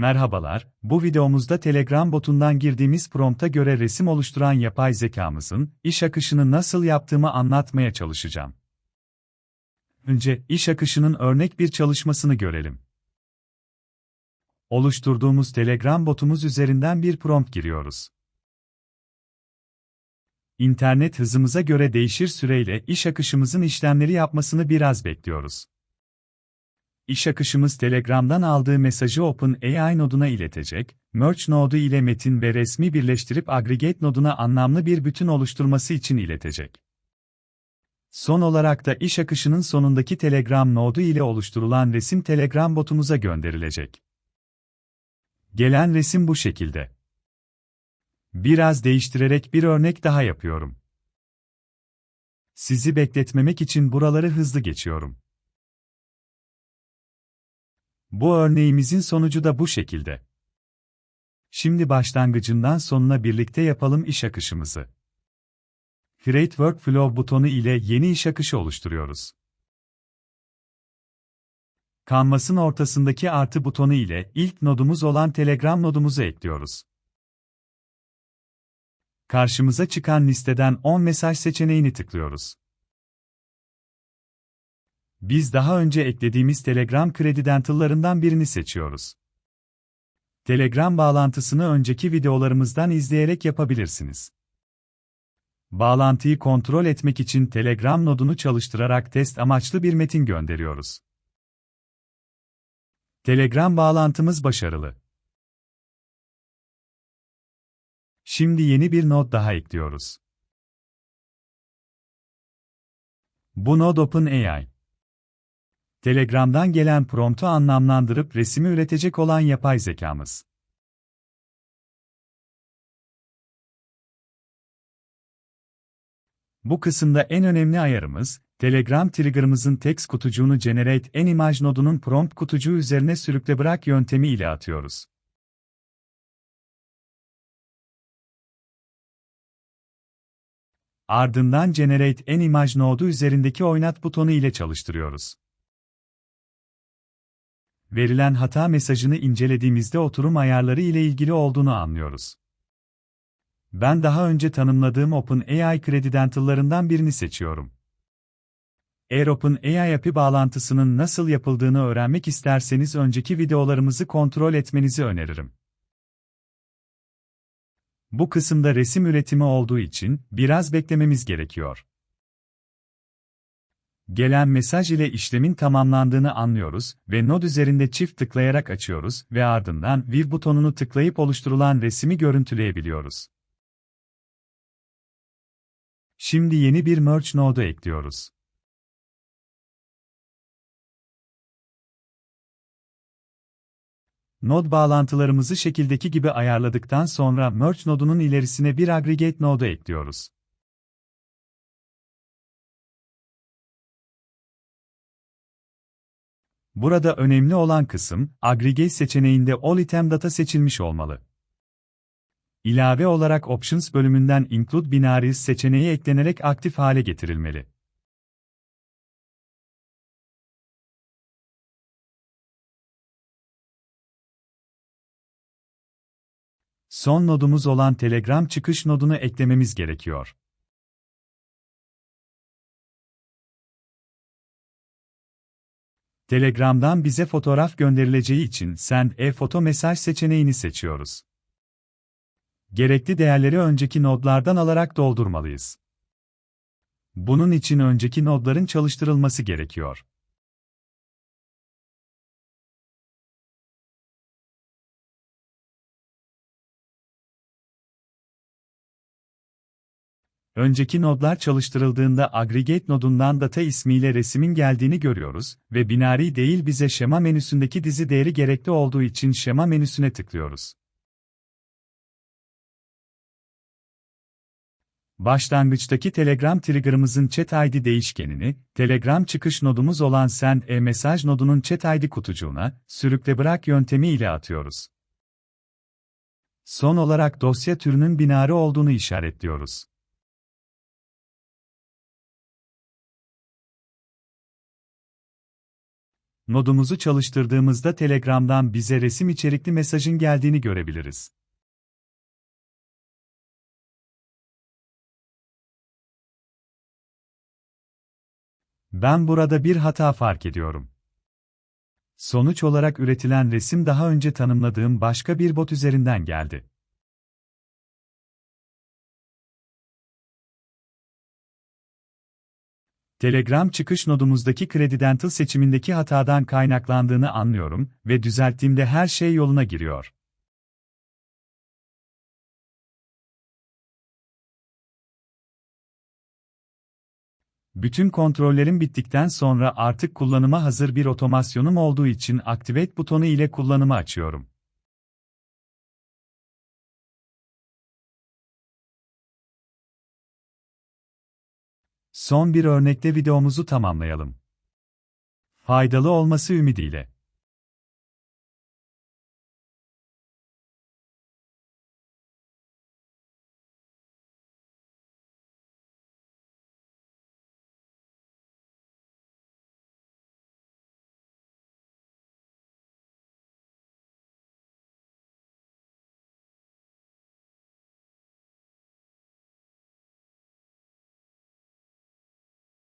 Merhabalar, bu videomuzda Telegram botundan girdiğimiz prompta göre resim oluşturan yapay zekamızın iş akışını nasıl yaptığımı anlatmaya çalışacağım. Önce iş akışının örnek bir çalışmasını görelim. Oluşturduğumuz Telegram botumuz üzerinden bir prompt giriyoruz. İnternet hızımıza göre değişir süreyle iş akışımızın işlemleri yapmasını biraz bekliyoruz. İş akışımız Telegram'dan aldığı mesajı OpenAI noduna iletecek, Merge nodu ile metin ve resmi birleştirip Aggregate noduna anlamlı bir bütün oluşturması için iletecek. Son olarak da iş akışının sonundaki Telegram nodu ile oluşturulan resim Telegram botumuza gönderilecek. Gelen resim bu şekilde. Biraz değiştirerek bir örnek daha yapıyorum. Sizi bekletmemek için buraları hızlı geçiyorum. Bu örneğimizin sonucu da bu şekilde. Şimdi başlangıcından sonuna birlikte yapalım iş akışımızı. Create Workflow butonu ile yeni iş akışı oluşturuyoruz. Kanvasın ortasındaki artı butonu ile ilk nodumuz olan Telegram nodumuzu ekliyoruz. Karşımıza çıkan listeden 10 mesaj seçeneğini tıklıyoruz. Biz daha önce eklediğimiz Telegram Credential'larından birini seçiyoruz. Telegram bağlantısını önceki videolarımızdan izleyerek yapabilirsiniz. Bağlantıyı kontrol etmek için Telegram nodunu çalıştırarak test amaçlı bir metin gönderiyoruz. Telegram bağlantımız başarılı. Şimdi yeni bir nod daha ekliyoruz. Bu nod OpenAI. Telegram'dan gelen promptu anlamlandırıp resmi üretecek olan yapay zekamız. Bu kısımda en önemli ayarımız, Telegram trigger'ımızın text kutucuğunu Generate an Image nodunun prompt kutucuğu üzerine sürükle bırak yöntemi ile atıyoruz. Ardından Generate an Image nodu üzerindeki oynat butonu ile çalıştırıyoruz. Verilen hata mesajını incelediğimizde oturum ayarları ile ilgili olduğunu anlıyoruz. Ben daha önce tanımladığım OpenAI Credential'larından birini seçiyorum. Eğer OpenAI API bağlantısının nasıl yapıldığını öğrenmek isterseniz önceki videolarımızı kontrol etmenizi öneririm. Bu kısımda resim üretimi olduğu için biraz beklememiz gerekiyor. Gelen mesaj ile işlemin tamamlandığını anlıyoruz ve node üzerinde çift tıklayarak açıyoruz ve ardından View butonunu tıklayıp oluşturulan resmi görüntüleyebiliyoruz. Şimdi yeni bir Merge nodu ekliyoruz. Node bağlantılarımızı şekildeki gibi ayarladıktan sonra Merge nodunun ilerisine bir Aggregate nodu ekliyoruz. Burada önemli olan kısım, Aggregate seçeneğinde All Item Data seçilmiş olmalı. İlave olarak Options bölümünden Include Binaries seçeneği eklenerek aktif hale getirilmeli. Son nodumuz olan Telegram çıkış nodunu eklememiz gerekiyor. Telegram'dan bize fotoğraf gönderileceği için Send e-foto mesaj seçeneğini seçiyoruz. Gerekli değerleri önceki nodlardan alarak doldurmalıyız. Bunun için önceki nodların çalıştırılması gerekiyor. Önceki nodlar çalıştırıldığında aggregate nodundan data ismiyle resmin geldiğini görüyoruz ve binari değil bize şema menüsündeki dizi değeri gerekli olduğu için şema menüsüne tıklıyoruz. Başlangıçtaki Telegram trigger'ımızın chat ID değişkenini, Telegram çıkış nodumuz olan send e-mesaj nodunun chat ID kutucuğuna, sürükle bırak yöntemi ile atıyoruz. Son olarak dosya türünün binari olduğunu işaretliyoruz. Nodumuzu çalıştırdığımızda Telegram'dan bize resim içerikli mesajın geldiğini görebiliriz. Ben burada bir hata fark ediyorum. Sonuç olarak üretilen resim daha önce tanımladığım başka bir bot üzerinden geldi. Telegram çıkış nodumuzdaki Credidental seçimindeki hatadan kaynaklandığını anlıyorum ve düzelttiğimde her şey yoluna giriyor. Bütün kontrollerim bittikten sonra artık kullanıma hazır bir otomasyonum olduğu için Activate butonu ile kullanımı açıyorum. Son bir örnekte videomuzu tamamlayalım. Faydalı olması ümidiyle.